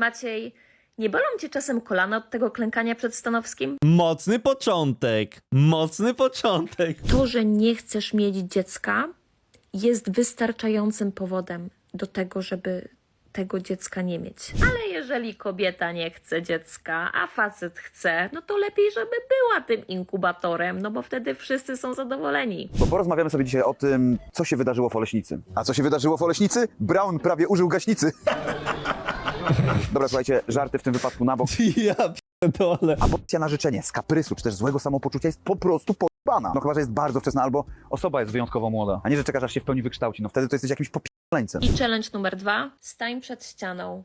Maciej, nie bolą cię czasem kolana od tego klękania przed Stanowskim? Mocny początek. Mocny początek. To, że nie chcesz mieć dziecka, jest wystarczającym powodem do tego, żeby tego dziecka nie mieć. Ale jeżeli kobieta nie chce dziecka, a facet chce, no to lepiej, żeby była tym inkubatorem, no bo wtedy wszyscy są zadowoleni. Bo porozmawiamy sobie dzisiaj o tym, co się wydarzyło w Oleśnicy. A co się wydarzyło w Oleśnicy? Brown prawie użył gaśnicy. Dobra, słuchajcie, żarty w tym wypadku na bok. Ja pierdolę. Aborcja na życzenie z kaprysu, czy też złego samopoczucia jest po prostu pojebana. No chyba, że jest bardzo wczesna, albo osoba jest wyjątkowo młoda. A nie, że czekasz, aż się w pełni wykształci. No wtedy to jesteś jakimś popierleńcem. I challenge numer dwa. Stań przed ścianą,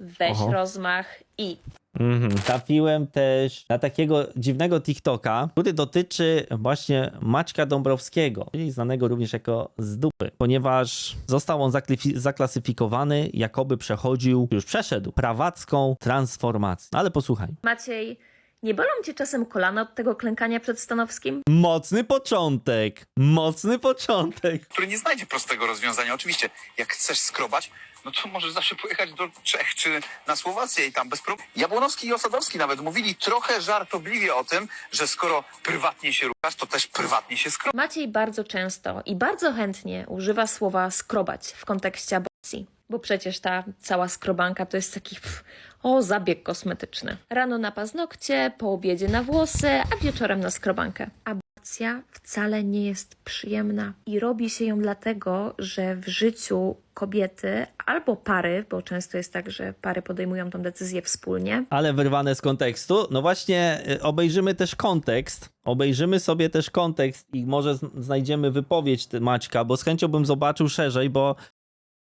weź Oho. rozmach i Mhm. Trafiłem też na takiego dziwnego TikToka, który dotyczy właśnie Maćka Dąbrowskiego, czyli znanego również jako z dupy, ponieważ został on zaklifi- zaklasyfikowany, jakoby przechodził, już przeszedł prawacką transformację. Ale posłuchaj. Maciej, nie bolą cię czasem kolana od tego klękania przed Stanowskim? Mocny początek. Mocny początek. który nie znajdzie prostego rozwiązania. Oczywiście, jak chcesz skrobać, no to możesz zawsze pojechać do Czech czy na Słowację i tam bez problemu. Jabłonowski i Osadowski nawet mówili trochę żartobliwie o tym, że skoro prywatnie się ruchasz, to też prywatnie się skrobasz. Maciej bardzo często i bardzo chętnie używa słowa skrobać w kontekście aborcji. Bo przecież ta cała skrobanka to jest taki pff, o zabieg kosmetyczny. Rano na paznokcie, po obiedzie na włosy, a wieczorem na skrobankę. Aborcja wcale nie jest przyjemna i robi się ją dlatego, że w życiu kobiety albo pary, bo często jest tak, że pary podejmują tą decyzję wspólnie, ale wyrwane z kontekstu. No właśnie, y, obejrzymy też kontekst. Obejrzymy sobie też kontekst i może znajdziemy wypowiedź Maćka, bo z chęcią bym zobaczył szerzej, bo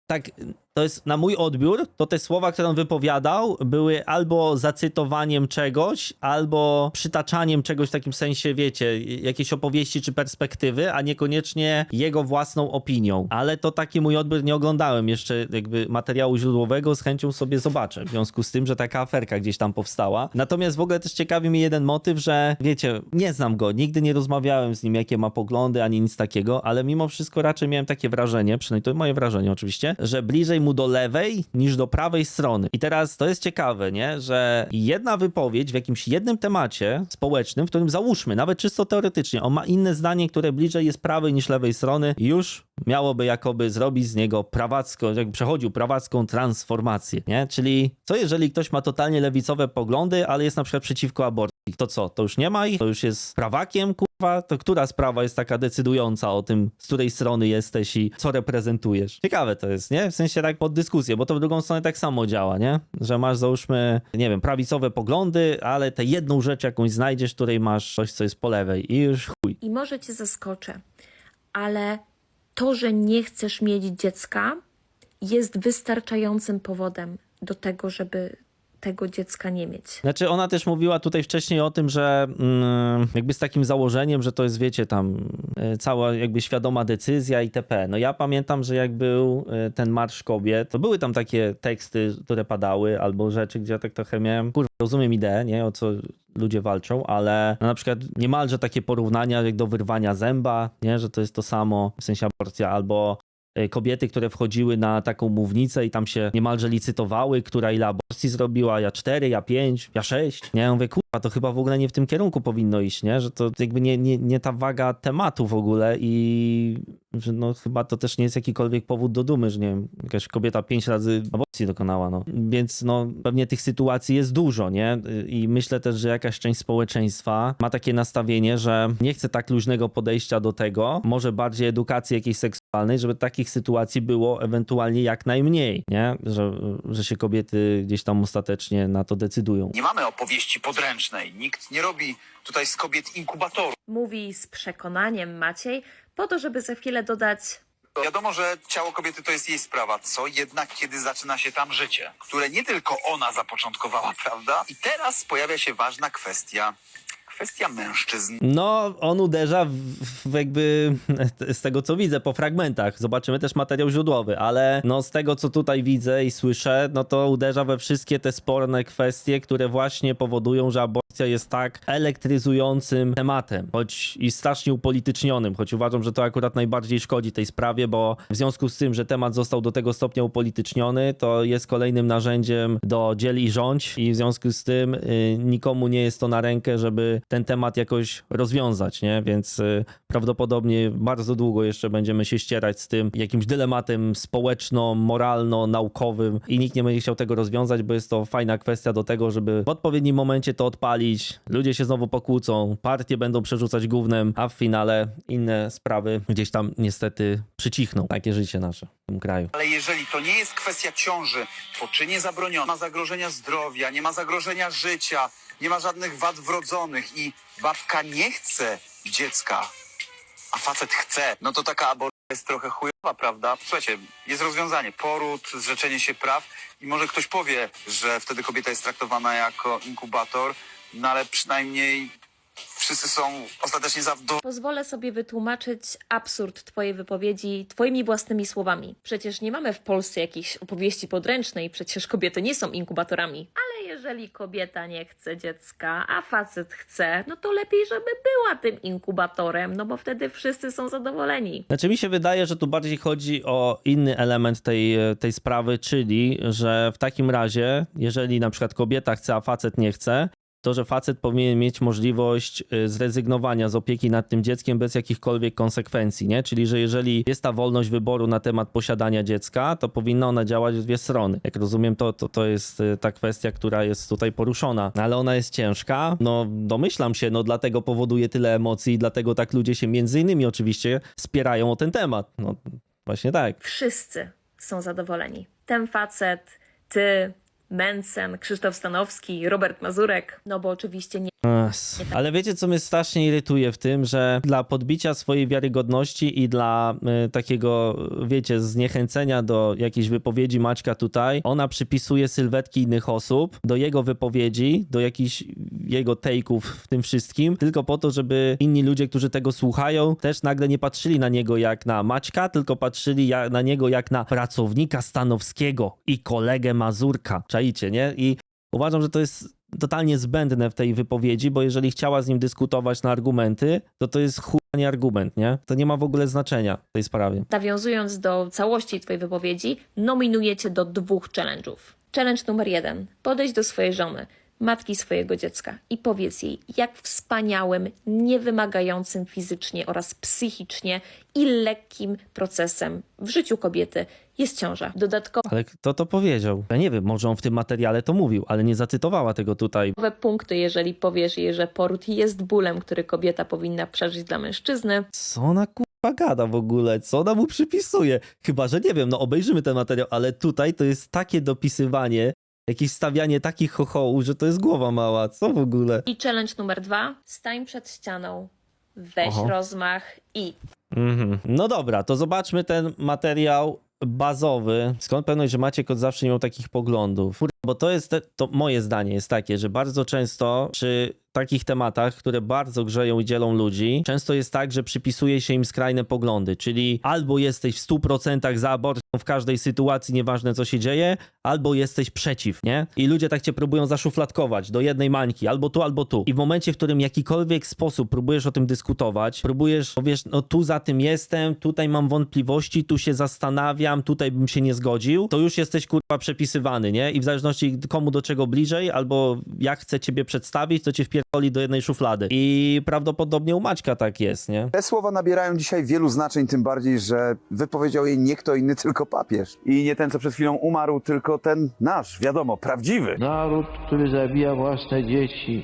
tak, to jest na mój odbiór, to te słowa, które on wypowiadał, były albo zacytowaniem czegoś, albo przytaczaniem czegoś w takim sensie, wiecie, jakiejś opowieści czy perspektywy, a niekoniecznie jego własną opinią. Ale to taki mój odbiór, nie oglądałem jeszcze jakby materiału źródłowego, z chęcią sobie zobaczę, w związku z tym, że taka aferka gdzieś tam powstała. Natomiast w ogóle też ciekawi mnie jeden motyw, że wiecie, nie znam go, nigdy nie rozmawiałem z nim, jakie ma poglądy, ani nic takiego, ale mimo wszystko raczej miałem takie wrażenie, przynajmniej to moje wrażenie oczywiście, że bliżej mu do lewej niż do prawej strony. I teraz to jest ciekawe, nie? Że jedna wypowiedź w jakimś jednym temacie społecznym, w którym załóżmy, nawet czysto teoretycznie, on ma inne zdanie, które bliżej jest prawej niż lewej strony, już miałoby jakoby zrobić z niego prawacką, jakby przechodził prawacką transformację, nie? Czyli co jeżeli ktoś ma totalnie lewicowe poglądy, ale jest na przykład przeciwko aborcji? To co? To już nie ma ich? To już jest prawakiem, kurwa? To która sprawa jest taka decydująca o tym, z której strony jesteś i co reprezentujesz? Ciekawe to jest, nie? W sensie tak pod dyskusję, bo to w drugą stronę tak samo działa, nie? Że masz załóżmy, nie wiem, prawicowe poglądy, ale tę jedną rzecz jakąś znajdziesz, której masz coś, co jest po lewej i już chuj. i może cię zaskoczę, ale to, że nie chcesz mieć dziecka, jest wystarczającym powodem do tego, żeby tego dziecka nie mieć. Znaczy, ona też mówiła tutaj wcześniej o tym, że mm, jakby z takim założeniem, że to jest, wiecie, tam e, cała jakby świadoma decyzja itp. No ja pamiętam, że jak był e, ten Marsz Kobiet, to były tam takie teksty, które padały, albo rzeczy, gdzie ja tak trochę miałem, kurwa, rozumiem ideę, nie, o co ludzie walczą, ale no na przykład niemalże takie porównania jak do wyrwania zęba, nie, że to jest to samo, w sensie aborcja, albo kobiety, które wchodziły na taką mównicę i tam się niemalże licytowały, która ile aborcji zrobiła, ja cztery, ja pięć, ja sześć. Nie, ja mówię, kurwa, to chyba w ogóle nie w tym kierunku powinno iść, nie? Że to jakby nie, nie, nie ta waga tematu w ogóle i no chyba to też nie jest jakikolwiek powód do dumy, że nie wiem, jakaś kobieta pięć razy aborcji dokonała, no. Więc no pewnie tych sytuacji jest dużo, nie? I myślę też, że jakaś część społeczeństwa ma takie nastawienie, że nie chce tak luźnego podejścia do tego, może bardziej edukacji jakiejś seksualnej, żeby takich sytuacji było ewentualnie jak najmniej, nie? Że, że się kobiety gdzieś tam ostatecznie na to decydują. Nie mamy opowieści podręcznej. Nikt nie robi tutaj z kobiet inkubatorów. Mówi z przekonaniem Maciej, po to, żeby za chwilę dodać Wiadomo, że ciało kobiety to jest jej sprawa, co jednak kiedy zaczyna się tam życie, które nie tylko ona zapoczątkowała, prawda? I teraz pojawia się ważna kwestia. Kwestia mężczyzn. No, on uderza w, w jakby z tego co widzę po fragmentach. Zobaczymy też materiał źródłowy, ale no z tego co tutaj widzę i słyszę, no to uderza we wszystkie te sporne kwestie, które właśnie powodują, że aborcja jest tak elektryzującym tematem, choć i strasznie upolitycznionym, choć uważam, że to akurat najbardziej szkodzi tej sprawie, bo w związku z tym, że temat został do tego stopnia upolityczniony, to jest kolejnym narzędziem do dziel i rządź i w związku z tym y, nikomu nie jest to na rękę, żeby ten temat jakoś rozwiązać, nie? Więc y, prawdopodobnie bardzo długo jeszcze będziemy się ścierać z tym jakimś dylematem społeczno-moralno-naukowym i nikt nie będzie chciał tego rozwiązać, bo jest to fajna kwestia do tego, żeby w odpowiednim momencie to odpalić, ludzie się znowu pokłócą, partie będą przerzucać gównem, a w finale inne sprawy gdzieś tam niestety przycichną. Takie życie nasze w tym kraju. Ale jeżeli to nie jest kwestia ciąży, poczynie zabronione, nie ma zagrożenia zdrowia, nie ma zagrożenia życia, nie ma żadnych wad wrodzonych i babka nie chce dziecka, a facet chce, no to taka aborcja jest trochę chujowa, prawda? Słuchajcie, jest rozwiązanie. Poród, zrzeczenie się praw i może ktoś powie, że wtedy kobieta jest traktowana jako inkubator, no ale przynajmniej wszyscy są ostatecznie zadowoleni. Pozwolę sobie wytłumaczyć absurd Twojej wypowiedzi Twoimi własnymi słowami. Przecież nie mamy w Polsce jakiejś opowieści podręcznej, przecież kobiety nie są inkubatorami. Ale jeżeli kobieta nie chce dziecka, a facet chce, no to lepiej, żeby była tym inkubatorem, no bo wtedy wszyscy są zadowoleni. Znaczy mi się wydaje, że tu bardziej chodzi o inny element tej, tej sprawy, czyli że w takim razie, jeżeli na przykład kobieta chce, a facet nie chce, to że facet powinien mieć możliwość y, zrezygnowania z opieki nad tym dzieckiem bez jakichkolwiek konsekwencji, nie? Czyli że jeżeli jest ta wolność wyboru na temat posiadania dziecka, to powinna ona działać w dwie strony. Jak rozumiem, to, to, to jest y, ta kwestia, która jest tutaj poruszona, No, ale ona jest ciężka. No domyślam się, no dlatego powoduje tyle emocji i dlatego tak ludzie się między innymi oczywiście spierają o ten temat. No właśnie tak. Wszyscy są zadowoleni. Ten facet, ty, Mencen, Krzysztof Stanowski, Robert Mazurek, no bo oczywiście nie Yes. Ale wiecie, co mnie strasznie irytuje w tym, że dla podbicia swojej wiarygodności i dla y, takiego, wiecie, zniechęcenia do jakiejś wypowiedzi Maćka tutaj, ona przypisuje sylwetki innych osób do jego wypowiedzi, do jakichś jego take'ów w tym wszystkim, tylko po to, żeby inni ludzie, którzy tego słuchają, też nagle nie patrzyli na niego jak na Maćka, tylko patrzyli na niego jak na pracownika Stanowskiego i kolegę Mazurka. Czaicie, nie? I uważam, że to jest totalnie zbędne w tej wypowiedzi, bo jeżeli chciała z nim dyskutować na argumenty, to to jest chuj, nie argument, nie? To nie ma w ogóle znaczenia w tej sprawie. nawiązując do całości Twojej wypowiedzi, nominuję Cię do dwóch challenge'ów. Challenge numer jeden. Podejdź do swojej żony, matki swojego dziecka i powiedz jej, jak wspaniałym, niewymagającym fizycznie oraz psychicznie i lekkim procesem w życiu kobiety jest ciąża. Dodatkowo Ale kto to powiedział? Ja nie wiem, może on w tym materiale to mówił, ale nie zacytowała tego tutaj. nowe punkty, jeżeli powiesz jej, że poród jest bólem, który kobieta powinna przeżyć dla mężczyzny. Co ona kurwa gada w ogóle? Co ona mu przypisuje? Chyba, że nie wiem, no obejrzymy ten materiał, ale tutaj to jest takie dopisywanie, jakieś stawianie takich chochołów, że to jest głowa mała. Co w ogóle? I challenge numer dwa. Stań przed ścianą, weź Oho. rozmach i Mhm. No dobra, to zobaczmy ten materiał bazowy. Skąd pewność, że Maciek od zawsze nie miał takich poglądów? Bo to jest, te, to moje zdanie jest takie, że bardzo często przy takich tematach, które bardzo grzeją i dzielą ludzi, często jest tak, że przypisuje się im skrajne poglądy, czyli albo jesteś w 100% za aborcją w każdej sytuacji, nieważne co się dzieje, albo jesteś przeciw, nie? I ludzie tak cię próbują zaszufladkować do jednej mańki, albo tu, albo tu. I w momencie, w którym jakikolwiek sposób próbujesz o tym dyskutować, próbujesz, powiesz, no tu za tym jestem, tutaj mam wątpliwości, tu się zastanawiam, tutaj bym się nie zgodził, to już jesteś kurwa przepisywany, nie? I w zależności komu do czego bliżej, albo jak chcę ciebie przedstawić, to cię wpierdoli do jednej szuflady. I prawdopodobnie u Maćka tak jest, nie? Te słowa nabierają dzisiaj wielu znaczeń, tym bardziej, że wypowiedział je nie kto inny, tylko papież. I nie ten, co przed chwilą umarł, tylko ten nasz, wiadomo, prawdziwy. Naród, który zabija własne dzieci,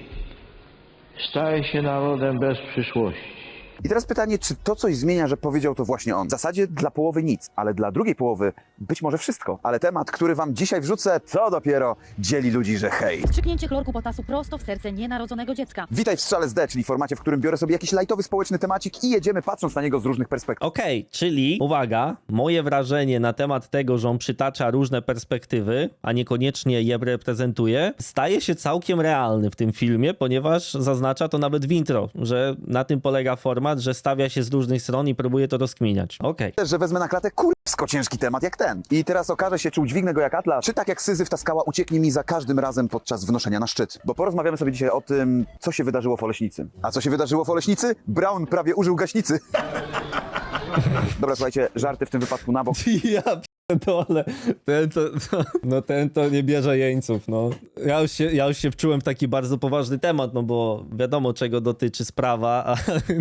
staje się narodem bez przyszłości. I teraz pytanie, czy to coś zmienia, że powiedział to właśnie on? W zasadzie dla połowy nic, ale dla drugiej połowy być może wszystko. Ale temat, który wam dzisiaj wrzucę, to dopiero dzieli ludzi, że hej. Wstrzyknięcie chlorku potasu prosto w serce nienarodzonego dziecka. Witaj w Strzale z D, czyli formacie, w którym biorę sobie jakiś lajtowy społeczny temacik i jedziemy patrząc na niego z różnych perspektyw. Okej, czyli uwaga, moje wrażenie na temat tego, że on przytacza różne perspektywy, a niekoniecznie je reprezentuje, staje się całkiem realny w tym filmie, ponieważ zaznacza to nawet w intro, że na tym polega format, temat, że stawia się z różnych stron i próbuje to rozkminiać. Okej. Też, że wezmę na klatę kurwsko ciężki temat jak ten. I teraz okaże się, czy udźwignę go jak atlas, czy tak jak Syzyf ta skała ucieknie mi za każdym razem podczas wnoszenia na szczyt. Bo porozmawiamy sobie dzisiaj o tym, co się wydarzyło w Oleśnicy. A co się wydarzyło w Oleśnicy? Brown prawie użył gaśnicy. Dobra, słuchajcie, żarty w tym wypadku na bok. Ja pierdolę, ten to, no ten to nie bierze jeńców, no. Ja już, się, ja już się wczułem w taki bardzo poważny temat, no bo wiadomo czego dotyczy sprawa, a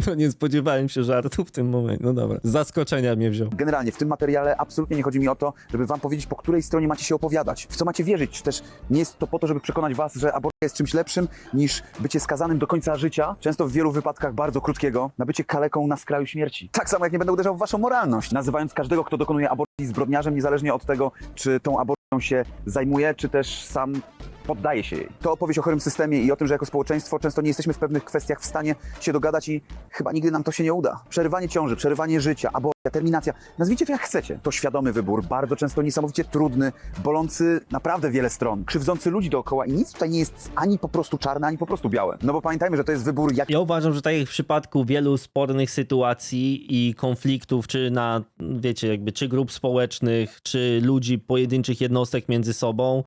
no nie spodziewałem się żartu w tym momencie. No dobra, z zaskoczenia mnie wziął. Generalnie w tym materiale absolutnie nie chodzi mi o to, żeby wam powiedzieć, po której stronie macie się opowiadać, w co macie wierzyć, też nie jest to po to, żeby przekonać was, że aborcja jest czymś lepszym niż bycie skazanym do końca życia, często w wielu wypadkach bardzo krótkiego, na bycie kaleką na skraju śmierci. Tak samo jak nie będę uderzał w waszą moralność, nazywając każdego, kto dokonuje aborcji zbrodniarzem, niezależnie od tego, czy tą aborcją się zajmuje, czy też sam poddaje się jej. To opowieść o chorym systemie i o tym, że jako społeczeństwo często nie jesteśmy w pewnych kwestiach w stanie się dogadać i chyba nigdy nam to się nie uda. Przerywanie ciąży, przerywanie życia, aborcja, terminacja, nazwijcie to jak chcecie. To świadomy wybór, bardzo często niesamowicie trudny, bolący naprawdę wiele stron, krzywdzący ludzi dookoła i nic tutaj nie jest ani po prostu czarne, ani po prostu białe. No bo pamiętajmy, że to jest wybór jak Ja uważam, że tak jak w przypadku wielu spornych sytuacji i konfliktów, czy na, wiecie, jakby, czy grup społecznych, czy ludzi, pojedynczych jednostek między sobą,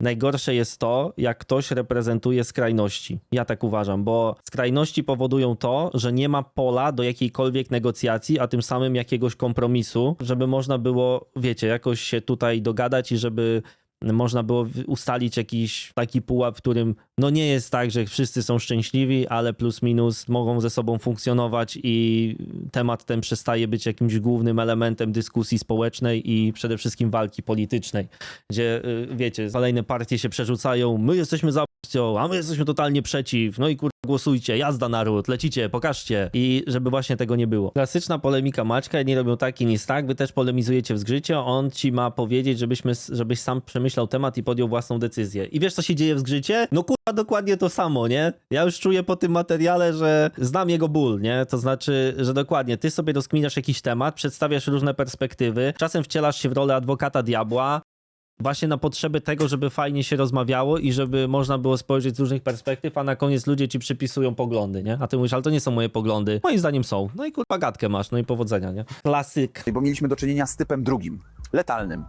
najgorsze jest to, jak ktoś reprezentuje skrajności. Ja tak uważam, bo skrajności powodują to, że nie ma pola do jakiejkolwiek negocjacji, a tym samym jakiegoś kompromisu, żeby można było, wiecie, jakoś się tutaj dogadać i żeby można było ustalić jakiś taki pułap, w którym no nie jest tak, że wszyscy są szczęśliwi, ale plus minus mogą ze sobą funkcjonować i temat ten przestaje być jakimś głównym elementem dyskusji społecznej i przede wszystkim walki politycznej, gdzie y, wiecie, kolejne partie się przerzucają, my jesteśmy za aborcją, a my jesteśmy totalnie przeciw, no i kur... głosujcie, jazda naród, lecicie, pokażcie i żeby właśnie tego nie było. Klasyczna polemika Maćka, nie robią tak i nic tak, wy też polemizujecie w zgrzycie, on ci ma powiedzieć, żebyśmy, żebyś sam przemyślał temat i podjął własną decyzję. I wiesz co się dzieje w zgrzycie? No kurwa dokładnie to samo, nie? Ja już czuję po tym materiale, że znam jego ból, nie? To znaczy, że dokładnie, ty sobie rozkminiasz jakiś temat, przedstawiasz różne perspektywy, czasem wcielasz się w rolę adwokata diabła, właśnie na potrzeby tego, żeby fajnie się rozmawiało i żeby można było spojrzeć z różnych perspektyw, a na koniec ludzie ci przypisują poglądy, nie? A ty mówisz, ale to nie są moje poglądy. Moim zdaniem są. No i kurwa gadkę masz, no i powodzenia, nie? Klasyk. bo mieliśmy do czynienia z typem drugim, letalnym.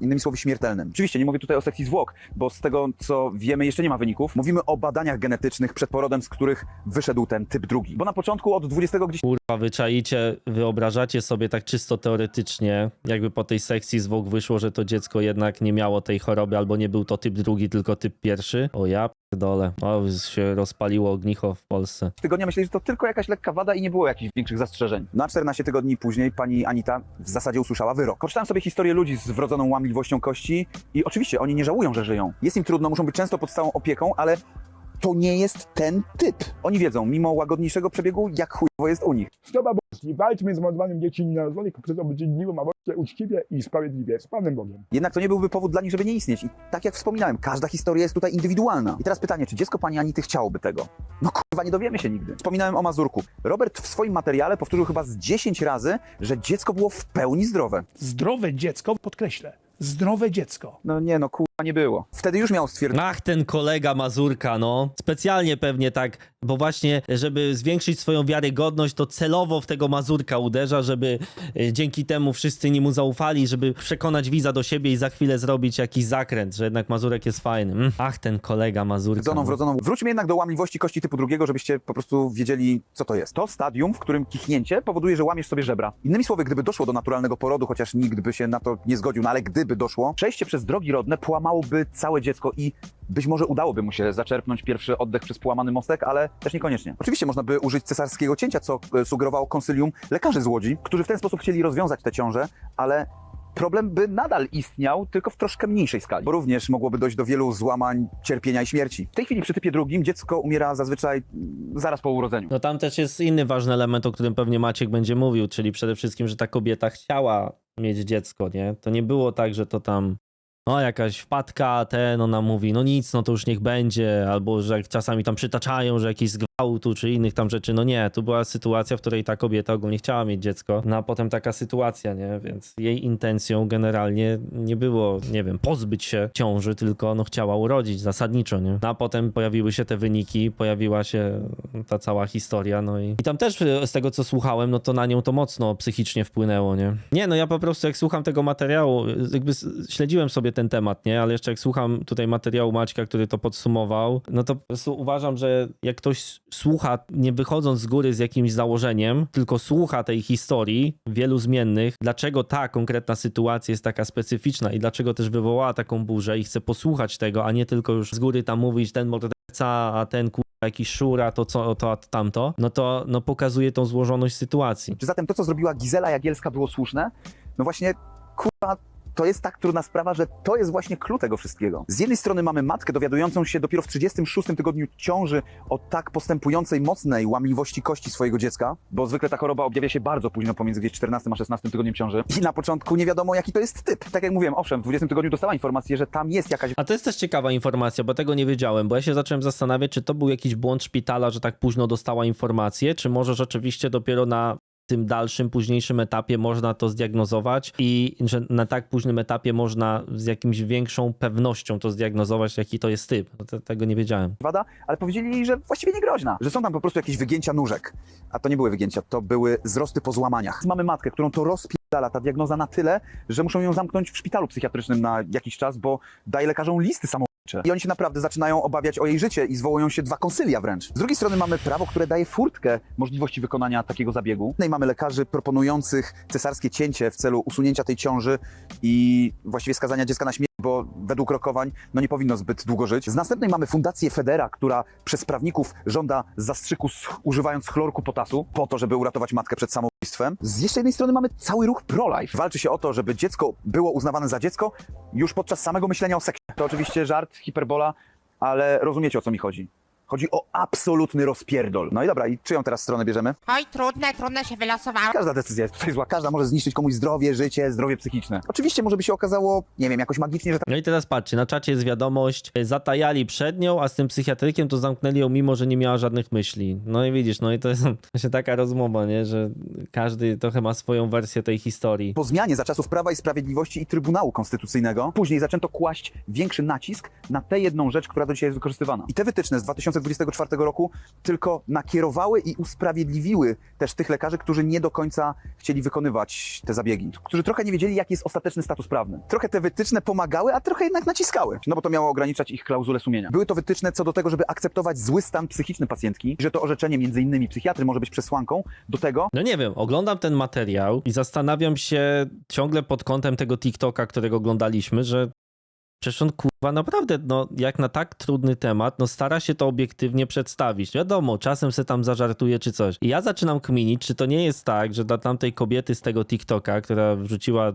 Innymi słowy, śmiertelnym. Oczywiście nie mówię tutaj o sekcji zwłok, bo z tego, co wiemy, jeszcze nie ma wyników. Mówimy o badaniach genetycznych przed porodem, z których wyszedł ten typ drugi. Bo na początku od 20 gdzieś Kurwa, wyczaicie, wyobrażacie sobie tak czysto teoretycznie, jakby po tej sekcji zwłok wyszło, że to dziecko jednak nie miało tej choroby, albo nie był to typ drugi, tylko typ pierwszy. O ja pierdolę. O, się rozpaliło ognicho w Polsce. tygodnia myśleli, że to tylko jakaś lekka wada i nie było jakichś większych zastrzeżeń. Na 14 tygodni później pani Anita w zasadzie usłyszała wyrok. Poczytałem sobie historię ludzi z wrodzoną łamliwością kości i oczywiście oni nie żałują, że żyją. Jest im trudno, muszą być często pod stałą opieką, ale to nie jest ten typ. Oni wiedzą, mimo łagodniejszego przebiegu, jak chujowo jest u nich. Stop aborcji. Walczmy z mordowaniem dzieci nienarodzonych poprzez obyczajniłą aborcję uczciwie i sprawiedliwie, z Panem Bogiem. Jednak to nie byłby powód dla nich, żeby nie istnieć. I tak jak wspominałem, każda historia jest tutaj indywidualna. I teraz pytanie, czy dziecko pani Anity chciałoby tego? No kurwa, nie dowiemy się nigdy. Wspominałem o Mazurku. Robert w swoim materiale powtórzył chyba z 10 razy, że dziecko było w pełni zdrowe. Zdrowe dziecko, podkreślę, zdrowe dziecko. No nie no, kurwa nie było. Wtedy już miał stwierdzenie, Ach, ten kolega Mazurka, no. Specjalnie pewnie tak, bo właśnie, żeby zwiększyć swoją wiarygodność, to celowo w tego Mazurka uderza, żeby e, dzięki temu wszyscy mu zaufali, żeby przekonać widza do siebie i za chwilę zrobić jakiś zakręt, że jednak Mazurek jest fajny. Mm. Ach, ten kolega Mazurka. wrodzoną, no. wrodzoną. Wróćmy jednak do łamliwości kości typu drugiego, żebyście po prostu wiedzieli, co to jest. To stadium, w którym kichnięcie powoduje, że łamiesz sobie żebra. Innymi słowy, gdyby doszło do naturalnego porodu, chociaż nikt by się na to nie zgodził, no ale gdyby doszło, przejście przez drogi rodne połamałoby całe dziecko i być może udałoby mu się zaczerpnąć pierwszy oddech przez połamany mostek, ale też niekoniecznie. Oczywiście można by użyć cesarskiego cięcia, co e, sugerowało konsylium lekarzy z Łodzi, którzy w ten sposób chcieli rozwiązać tę ciążę, ale problem by nadal istniał, tylko w troszkę mniejszej skali, bo również mogłoby dojść do wielu złamań, cierpienia i śmierci. W tej chwili przy typie drugim dziecko umiera zazwyczaj mm, zaraz po urodzeniu. No tam też jest inny ważny element, o którym pewnie Maciek będzie mówił, czyli przede wszystkim, że ta kobieta chciała mieć dziecko, nie? To nie było tak, że to tam no jakaś wpadka, ten, ona mówi, no nic, no to już niech będzie, albo że czasami tam przytaczają, że jakiś zgwałtu czy innych tam rzeczy, no nie, tu była sytuacja, w której ta kobieta ogólnie chciała mieć dziecko, no a potem taka sytuacja, nie, więc jej intencją generalnie nie było, nie wiem, pozbyć się ciąży, tylko no chciała urodzić zasadniczo, nie, no a potem pojawiły się te wyniki, pojawiła się ta cała historia, no i, i tam też z tego, co słuchałem, no to na nią to mocno psychicznie wpłynęło, nie? Nie, no ja po prostu jak słucham tego materiału, jakby śledziłem sobie ten temat, nie? Ale jeszcze jak słucham tutaj materiału Maćka, który to podsumował, no to po prostu uważam, że jak ktoś słucha, nie wychodząc z góry z jakimś założeniem, tylko słucha tej historii, wielu zmiennych, dlaczego ta konkretna sytuacja jest taka specyficzna i dlaczego też wywołała taką burzę i chce posłuchać tego, a nie tylko już z góry tam mówić ten morderca, a ten kurwa jakiś szura, to co, to, tamto, no to no pokazuje tą złożoność sytuacji. Czy zatem to, co zrobiła Gizela Jagielska było słuszne? No właśnie, kurwa, to jest tak trudna sprawa, że to jest właśnie clue tego wszystkiego. Z jednej strony mamy matkę dowiadującą się dopiero w 36 tygodniu ciąży o tak postępującej, mocnej łamliwości kości swojego dziecka, bo zwykle ta choroba objawia się bardzo późno, pomiędzy gdzieś 14 a 16 tygodniem ciąży. I na początku nie wiadomo, jaki to jest typ. Tak jak mówiłem, owszem, w 20 tygodniu dostała informację, że tam jest jakaś A to jest też ciekawa informacja, bo tego nie wiedziałem, bo ja się zacząłem zastanawiać, czy to był jakiś błąd szpitala, że tak późno dostała informację, czy może rzeczywiście dopiero na tym dalszym, późniejszym etapie można to zdiagnozować i że na tak późnym etapie można z jakimś większą pewnością to zdiagnozować, jaki to jest typ. No tego nie wiedziałem. wada, ale powiedzieli że właściwie nie groźna, że są tam po prostu jakieś wygięcia nóżek. A to nie były wygięcia, to były wzrosty po złamaniach. Mamy matkę, którą to rozpierdala ta diagnoza na tyle, że muszą ją zamknąć w szpitalu psychiatrycznym na jakiś czas, bo daje lekarzom listy samobójcze. I oni się naprawdę zaczynają obawiać o jej życie i zwołują się dwa konsylia wręcz. Z drugiej strony mamy prawo, które daje furtkę możliwości wykonania takiego zabiegu. No i mamy lekarzy proponujących cesarskie cięcie w celu usunięcia tej ciąży i właściwie skazania dziecka na śmierć, bo według rokowań no nie powinno zbyt długo żyć. Z następnej mamy Fundację Federa, która przez prawników żąda zastrzyku z, używając chlorku potasu po to, żeby uratować matkę przed samobójstwem. Z jeszcze jednej strony mamy cały ruch pro-life. Walczy się o to, żeby dziecko było uznawane za dziecko już podczas samego myślenia o seksie. To oczywiście żart, hiperbola, ale rozumiecie o co mi chodzi. Chodzi o absolutny rozpierdol. No i dobra, i czyją teraz stronę bierzemy? Oj, trudne, trudne się wylosowało. Każda decyzja jest tutaj zła, każda może zniszczyć komuś zdrowie, życie, zdrowie psychiczne. Oczywiście może by się okazało, nie wiem, jakoś magicznie, że ta No i teraz patrzcie, na czacie jest wiadomość, e, zatajali przed nią, a z tym psychiatrykiem to zamknęli ją mimo, że nie miała żadnych myśli. No i widzisz, no i to jest właśnie taka rozmowa, nie, że każdy trochę ma swoją wersję tej historii. po zmianie za czasów Prawa i Sprawiedliwości i Trybunału Konstytucyjnego później zaczęto kłaść większy nacisk na tę jedną rzecz, która do dzisiaj jest wykorzystywana. I te wytyczne z 2024 roku tylko nakierowały i usprawiedliwiły też tych lekarzy, którzy nie do końca chcieli wykonywać te zabiegi, którzy trochę nie wiedzieli, jaki jest ostateczny status prawny. Trochę te wytyczne pomagały, a trochę jednak naciskały, no bo to miało ograniczać ich klauzulę sumienia. Były to wytyczne co do tego, żeby akceptować zły stan psychiczny pacjentki, że to orzeczenie między innymi psychiatry może być przesłanką do tego, No nie wiem, oglądam ten materiał i zastanawiam się ciągle pod kątem tego TikToka, którego oglądaliśmy, że przecież on kurwa naprawdę, no jak na tak trudny temat, no stara się to obiektywnie przedstawić. Wiadomo, czasem se tam zażartuje czy coś. I ja zaczynam kminić, czy to nie jest tak, że dla tamtej kobiety z tego TikToka, która wrzuciła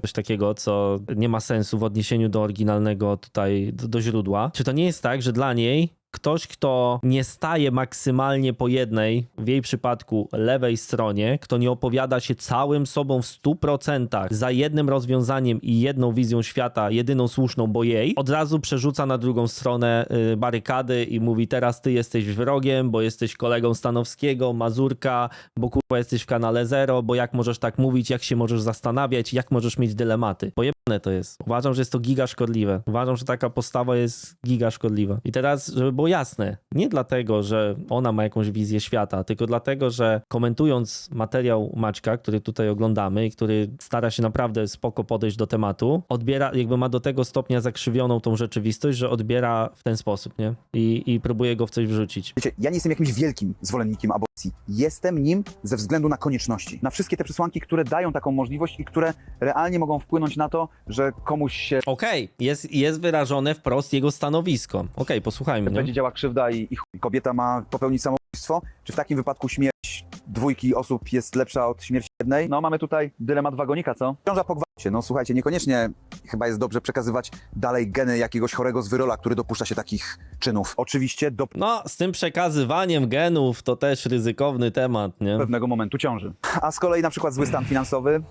coś takiego, co nie ma sensu w odniesieniu do oryginalnego tutaj, do, do źródła, czy to nie jest tak, że dla niej ktoś, kto nie staje maksymalnie po jednej, w jej przypadku lewej stronie, kto nie opowiada się całym sobą w 100% za jednym rozwiązaniem i jedną wizją świata, jedyną słuszną, bo jej, od razu przerzuca na drugą stronę y, barykady i mówi teraz ty jesteś wrogiem, bo jesteś kolegą Stanowskiego, Mazurka, bo kurwa jesteś w kanale Zero, bo jak możesz tak mówić, jak się możesz zastanawiać, jak możesz mieć dylematy. Pojebane to jest. Uważam, że jest to giga szkodliwe. Uważam, że taka postawa jest giga szkodliwa. I teraz, żeby było jasne, nie dlatego, że ona ma jakąś wizję świata, tylko dlatego, że komentując materiał Maćka, który tutaj oglądamy i który stara się naprawdę spoko podejść do tematu, odbiera, jakby ma do tego stopnia zakrzywioną tą rzeczywistość, że odbiera w ten sposób, nie? I, i próbuje go w coś wrzucić. Wiecie, ja nie jestem jakimś wielkim zwolennikiem aborcji. Jestem nim ze względu na konieczności. Na wszystkie te przesłanki, które dają taką możliwość i które realnie mogą wpłynąć na to, że komuś się Okej, jest, jest wyrażone wprost jego stanowisko. Okej, posłuchajmy, nie? będzie działa krzywda i, i chuj. kobieta ma popełnić samobójstwo. Czy w takim wypadku śmierć dwójki osób jest lepsza od śmierci jednej? No mamy tutaj dylemat wagonika, co? Ciąża po. No słuchajcie, niekoniecznie chyba jest dobrze przekazywać dalej geny jakiegoś chorego zwyrola, który dopuszcza się takich czynów. Oczywiście do No, z tym przekazywaniem genów to też ryzykowny temat, nie? pewnego momentu ciąży. A z kolei na przykład zły stan finansowy,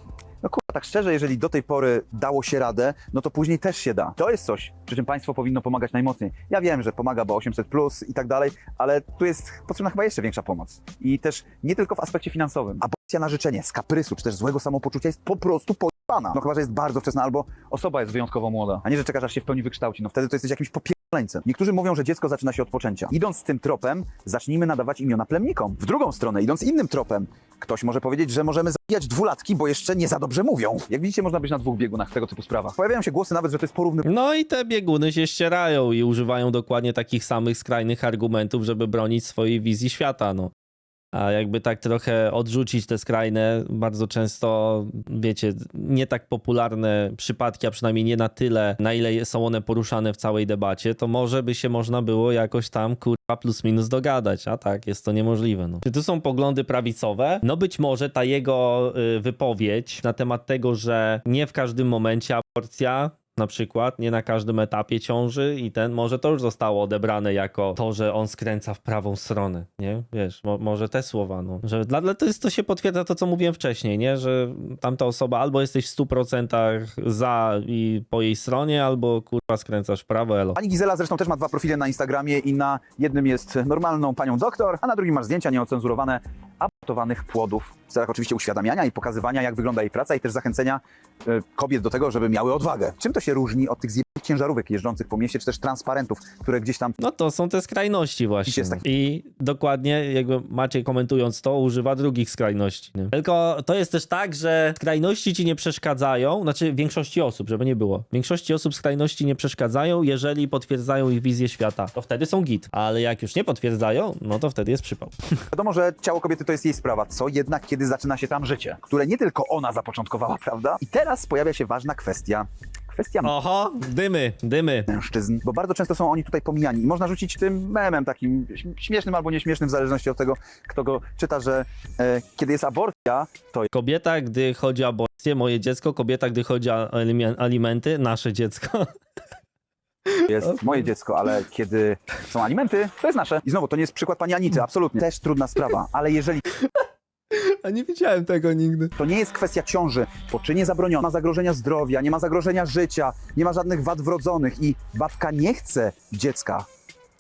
No kurwa, tak szczerze, jeżeli do tej pory dało się radę, no to później też się da. To jest coś, przy czym państwo powinno pomagać najmocniej. Ja wiem, że pomaga, bo 800 plus i tak dalej, ale tu jest potrzebna chyba jeszcze większa pomoc. I też nie tylko w aspekcie finansowym. Aborcja na życzenie, z kaprysu, czy też złego samopoczucia jest po prostu pojebana. No chyba, że jest bardzo wczesna albo osoba jest wyjątkowo młoda, a nie, że czekasz aż się w pełni wykształci. No wtedy to jesteś jakimś popierleńcem. Niektórzy mówią, że dziecko zaczyna się od poczęcia. Idąc tym tropem, zacznijmy nadawać imiona plemnikom. W drugą stronę, idąc innym tropem, ktoś może powiedzieć, że możemy zabijać dwulatki, bo jeszcze nie za dobrze mówią. Jak widzicie, można być na dwóch biegunach w tego typu sprawach. Pojawiają się głosy nawet, że to jest porównywane No i te bieguny się ścierają i używają dokładnie takich samych skrajnych argumentów, żeby bronić swojej wizji świata, no. A jakby tak trochę odrzucić te skrajne, bardzo często, wiecie, nie tak popularne przypadki, a przynajmniej nie na tyle, na ile są one poruszane w całej debacie, to może by się można było jakoś tam, kurwa, plus minus dogadać, a tak, jest to niemożliwe, no. Czy tu są poglądy prawicowe? No być może ta jego y, wypowiedź na temat tego, że nie w każdym momencie aborcja na przykład, nie na każdym etapie ciąży i ten, może to już zostało odebrane jako to, że on skręca w prawą stronę, nie? Wiesz, mo może te słowa, no. Że dla, dla to, jest, to się potwierdza to, co mówiłem wcześniej, nie? Że tamta osoba albo jesteś w 100% za i po jej stronie, albo kurwa skręcasz w prawo, elo. Pani Gizela zresztą też ma dwa profile na Instagramie i na jednym jest normalną panią doktor, a na drugim masz zdjęcia nieocenzurowane abortowanych płodów. W celach oczywiście uświadamiania i pokazywania, jak wygląda jej praca i też zachęcenia e, kobiet do tego, żeby miały odwagę. Czym to się różni od tych ciężarówek jeżdżących po mieście, czy też transparentów, które gdzieś tam No to są te skrajności właśnie. Jest taki- I dokładnie, jakby Maciej komentując to, używa drugich skrajności. Nie? Tylko to jest też tak, że skrajności ci nie przeszkadzają, znaczy większości osób, żeby nie było. Większości osób skrajności nie przeszkadzają, jeżeli potwierdzają ich wizję świata. To wtedy są git. Ale jak już nie potwierdzają, no to wtedy jest przypał. Wiadomo, że ciało kobiety to jest jej sprawa, co jednak kiedy zaczyna się tam życie, które nie tylko ona zapoczątkowała, prawda? I teraz pojawia się ważna kwestia. Kwestia Oho, dymy, dymy. mężczyzn, bo bardzo często są oni tutaj pomijani. I można rzucić tym memem takim śm- śmiesznym albo nieśmiesznym, w zależności od tego, kto go czyta, że e, kiedy jest aborcja, to Kobieta, gdy chodzi o aborcję, moje dziecko. Kobieta, gdy chodzi o alimi- alimenty, nasze dziecko. jest moje dziecko, ale kiedy są alimenty, to jest nasze. I znowu, to nie jest przykład pani Anity, absolutnie. Też trudna sprawa, ale jeżeli A nie widziałem tego nigdy. To nie jest kwestia ciąży. Poczynie zabroniona, nie ma zagrożenia zdrowia, nie ma zagrożenia życia, nie ma żadnych wad wrodzonych i babka nie chce dziecka,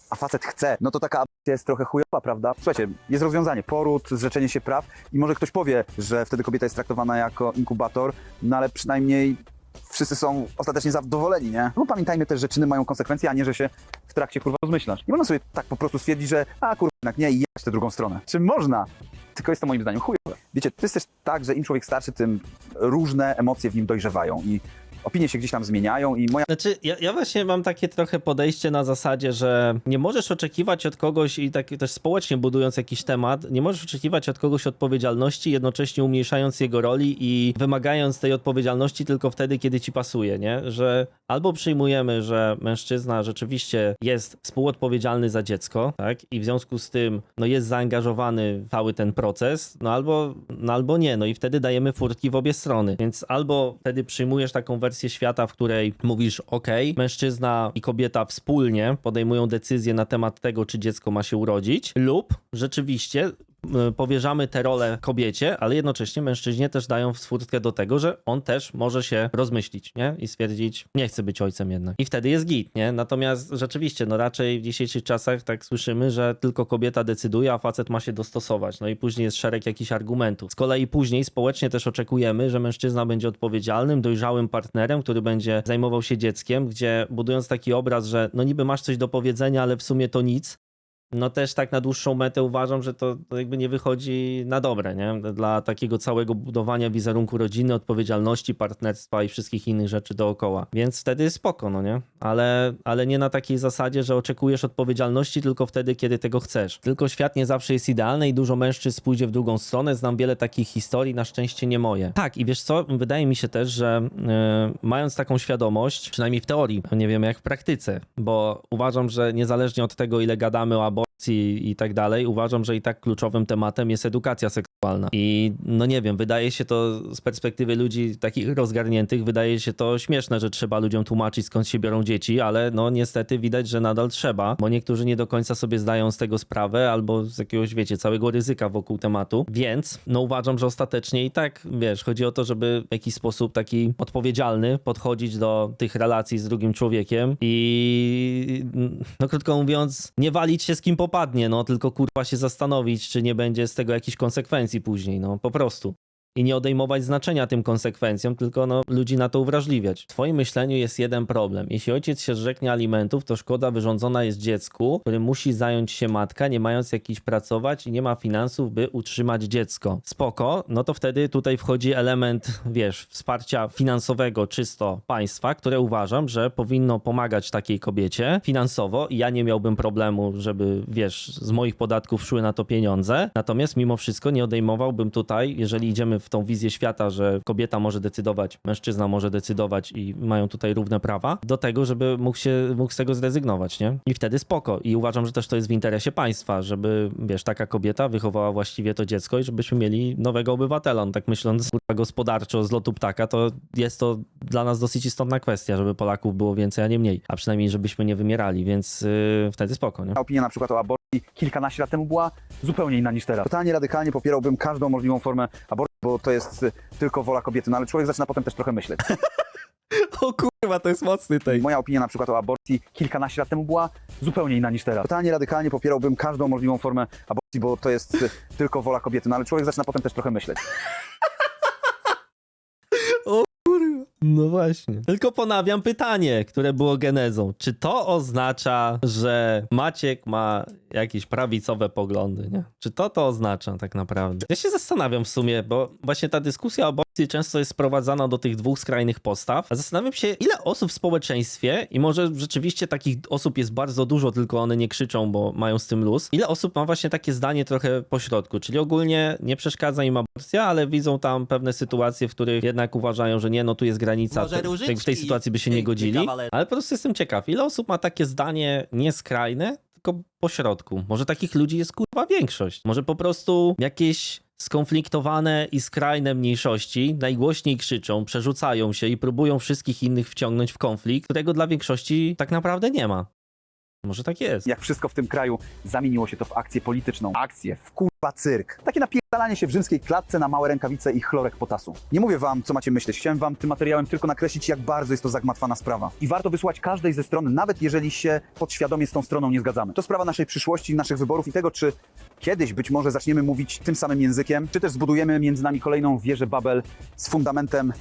a facet chce. No to taka jest trochę chujowa, prawda? Słuchajcie, jest rozwiązanie. Poród, zrzeczenie się praw i może ktoś powie, że wtedy kobieta jest traktowana jako inkubator, no ale przynajmniej wszyscy są ostatecznie zadowoleni, nie? No pamiętajmy też, że czyny mają konsekwencje, a nie, że się w trakcie kurwa rozmyślasz. Nie można sobie tak po prostu stwierdzić, że a kurwa jednak nie i jechać tę drugą stronę. Czy można? Tylko jest to moim zdaniem chujowe. Wiecie, to jest też tak, że im człowiek starszy, tym różne emocje w nim dojrzewają i opinie się gdzieś tam zmieniają i moja Znaczy, ja, ja właśnie mam takie trochę podejście na zasadzie, że nie możesz oczekiwać od kogoś i tak też społecznie budując jakiś temat, nie możesz oczekiwać od kogoś odpowiedzialności, jednocześnie umniejszając jego roli i wymagając tej odpowiedzialności tylko wtedy, kiedy ci pasuje, nie? Że albo przyjmujemy, że mężczyzna rzeczywiście jest współodpowiedzialny za dziecko, tak? I w związku z tym, no jest zaangażowany w cały ten proces, no albo, no albo nie, no i wtedy dajemy furtki w obie strony. Więc albo wtedy przyjmujesz taką wersję świata, w której mówisz, ok, mężczyzna i kobieta wspólnie podejmują decyzję na temat tego, czy dziecko ma się urodzić, lub rzeczywiście powierzamy tę rolę kobiecie, ale jednocześnie mężczyźnie też dają furtkę do tego, że on też może się rozmyślić, nie? I stwierdzić, nie chcę być ojcem jednak. I wtedy jest git, nie? Natomiast rzeczywiście, no raczej w dzisiejszych czasach tak słyszymy, że tylko kobieta decyduje, a facet ma się dostosować. No i później jest szereg jakichś argumentów. Z kolei później społecznie też oczekujemy, że mężczyzna będzie odpowiedzialnym, dojrzałym partnerem, który będzie zajmował się dzieckiem, gdzie budując taki obraz, że no niby masz coś do powiedzenia, ale w sumie to nic, no też tak na dłuższą metę uważam, że to, jakby nie wychodzi na dobre, nie? Dla takiego całego budowania wizerunku rodziny, odpowiedzialności, partnerstwa i wszystkich innych rzeczy dookoła. Więc wtedy jest spoko, no nie? Ale, ale nie na takiej zasadzie, że oczekujesz odpowiedzialności tylko wtedy, kiedy tego chcesz. Tylko świat nie zawsze jest idealny i dużo mężczyzn pójdzie w drugą stronę. Znam wiele takich historii, na szczęście nie moje. Tak, i wiesz co? Wydaje mi się też, że yy, mając taką świadomość, przynajmniej w teorii, nie wiem jak w praktyce, bo uważam, że niezależnie od tego, ile gadamy o bon. I, tak dalej, uważam, że i tak kluczowym tematem jest edukacja seksualna. I no nie wiem, wydaje się to z perspektywy ludzi takich rozgarniętych, wydaje się to śmieszne, że trzeba ludziom tłumaczyć skąd się biorą dzieci, ale no niestety widać, że nadal trzeba, bo niektórzy nie do końca sobie zdają z tego sprawę albo z jakiegoś, wiecie, całego ryzyka wokół tematu. Więc no uważam, że ostatecznie i tak, wiesz, chodzi o to, żeby w jakiś sposób taki odpowiedzialny podchodzić do tych relacji z drugim człowiekiem i no krótko mówiąc, nie walić się z kim popadnie, no tylko kurwa się zastanowić, czy nie będzie z tego jakichś konsekwencji później, no po prostu. I nie odejmować znaczenia tym konsekwencjom, tylko no, ludzi na to uwrażliwiać. W twoim myśleniu jest jeden problem. Jeśli ojciec się zrzeknie alimentów, to szkoda wyrządzona jest dziecku, którym musi zająć się matka, nie mając jakichś pracować i nie ma finansów, by utrzymać dziecko. Spoko, no to wtedy tutaj wchodzi element, wiesz, wsparcia finansowego czysto państwa, które uważam, że powinno pomagać takiej kobiecie finansowo i ja nie miałbym problemu, żeby, wiesz, z moich podatków szły na to pieniądze. Natomiast mimo wszystko nie odejmowałbym tutaj, jeżeli idziemy w tą wizję świata, że kobieta może decydować, mężczyzna może decydować i mają tutaj równe prawa, do tego, żeby mógł się, mógł z tego zrezygnować, nie? I wtedy spoko. I uważam, że też to jest w interesie państwa, żeby, wiesz, taka kobieta wychowała właściwie to dziecko i żebyśmy mieli nowego obywatela. No, tak myśląc gospodarczo z lotu ptaka, to jest to dla nas dosyć istotna kwestia, żeby Polaków było więcej, a nie mniej. A przynajmniej, żebyśmy nie wymierali, więc yy, wtedy spoko, nie? Opinia na przykład o aborcji kilkanaście lat temu była zupełnie inna niż teraz. Totalnie radykalnie popierałbym każdą możliwą formę aborcji, bo to jest y, tylko wola kobiety, no ale człowiek zaczyna potem też trochę myśleć. O kurwa, to jest mocny tej. Moja opinia na przykład o aborcji kilkanaście lat temu była zupełnie inna niż teraz. Totalnie radykalnie popierałbym każdą możliwą formę aborcji, bo to jest y, tylko wola kobiety, no ale człowiek zaczyna potem też trochę myśleć. No właśnie. Tylko ponawiam pytanie, które było genezą. Czy to oznacza, że Maciek ma jakieś prawicowe poglądy, nie? Czy to to oznacza tak naprawdę? Ja się zastanawiam w sumie, bo właśnie ta dyskusja o aborcji często jest sprowadzana do tych dwóch skrajnych postaw, a zastanawiam się, ile osób w społeczeństwie, i może rzeczywiście takich osób jest bardzo dużo, tylko one nie krzyczą, bo mają z tym luz, ile osób ma właśnie takie zdanie trochę pośrodku, czyli ogólnie nie przeszkadza im aborcja, ale widzą tam pewne sytuacje, w których jednak uważają, że nie, no tu jest granica, to, różyczki, w tej sytuacji by się nie godzili, ale po prostu jestem ciekaw, ile osób ma takie zdanie nieskrajne, tylko pośrodku. Może takich ludzi jest kurwa większość. Może po prostu jakieś skonfliktowane i skrajne mniejszości najgłośniej krzyczą, przerzucają się i próbują wszystkich innych wciągnąć w konflikt, którego dla większości tak naprawdę nie ma. Może tak jest. Jak wszystko w tym kraju zamieniło się to w akcję polityczną. Akcję, w kurwa cyrk. Takie napierdalanie się w rzymskiej klatce na małe rękawice i chlorek potasu. Nie mówię wam, co macie myśleć. Chciałem wam tym materiałem tylko nakreślić, jak bardzo jest to zagmatwana sprawa. I warto wysłuchać każdej ze stron, nawet jeżeli się podświadomie z tą stroną nie zgadzamy. To sprawa naszej przyszłości, naszych wyborów i tego, czy kiedyś być może zaczniemy mówić tym samym językiem, czy też zbudujemy między nami kolejną wieżę Babel z fundamentem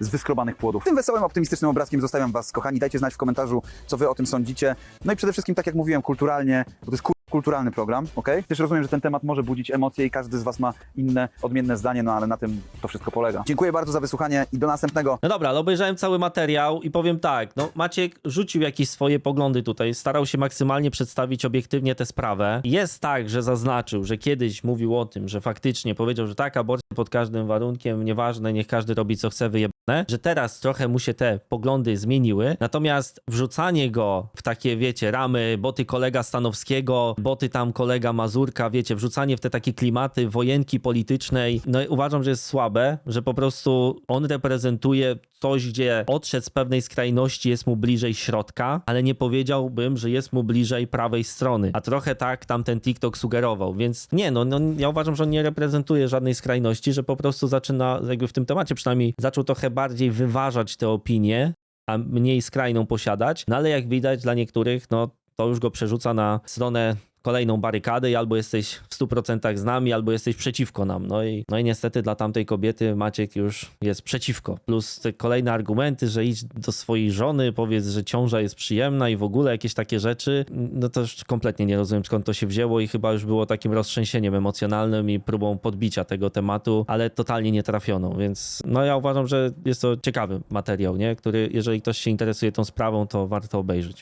z wyskrobanych płodów. Tym wesołym, optymistycznym obrazkiem zostawiam Was, kochani. Dajcie znać w komentarzu, co Wy o tym sądzicie. No i przede wszystkim, tak jak mówiłem, kulturalnie, bo to jest kulturalny program, ok? Też rozumiem, że ten temat może budzić emocje i każdy z Was ma inne, odmienne zdanie, no ale na tym to wszystko polega. Dziękuję bardzo za wysłuchanie i do następnego. No dobra, ale obejrzałem cały materiał i powiem tak, no Maciek rzucił jakieś swoje poglądy tutaj, starał się maksymalnie przedstawić obiektywnie tę sprawę. Jest tak, że zaznaczył, że kiedyś mówił o tym, że faktycznie powiedział, że tak, aborcja pod każdym warunkiem, nieważne, niech każdy robi co chce, wyjebane, że teraz trochę mu się te poglądy zmieniły, natomiast wrzucanie go w takie, wiecie, ramy, boty kolega Stanowskiego, boty tam kolega Mazurka, wiecie, wrzucanie w te takie klimaty wojenki politycznej, no i uważam, że jest słabe, że po prostu on reprezentuje coś, gdzie odszedł z pewnej skrajności, jest mu bliżej środka, ale nie powiedziałbym, że jest mu bliżej prawej strony. A trochę tak tam ten TikTok sugerował, więc nie, no, no ja uważam, że on nie reprezentuje żadnej skrajności, że po prostu zaczyna, jakby w tym temacie przynajmniej, zaczął trochę bardziej wyważać te opinie, a mniej skrajną posiadać, no ale jak widać dla niektórych, no to już go przerzuca na stronę kolejną barykadę i albo jesteś w 100% z nami, albo jesteś przeciwko nam. No i, no i niestety dla tamtej kobiety Maciek już jest przeciwko. Plus te kolejne argumenty, że idź do swojej żony, powiedz, że ciąża jest przyjemna i w ogóle jakieś takie rzeczy, no to już kompletnie nie rozumiem skąd to się wzięło i chyba już było takim roztrzęsieniem emocjonalnym i próbą podbicia tego tematu, ale totalnie nie trafioną, więc no ja uważam, że jest to ciekawy materiał, nie? który jeżeli ktoś się interesuje tą sprawą, to warto obejrzeć.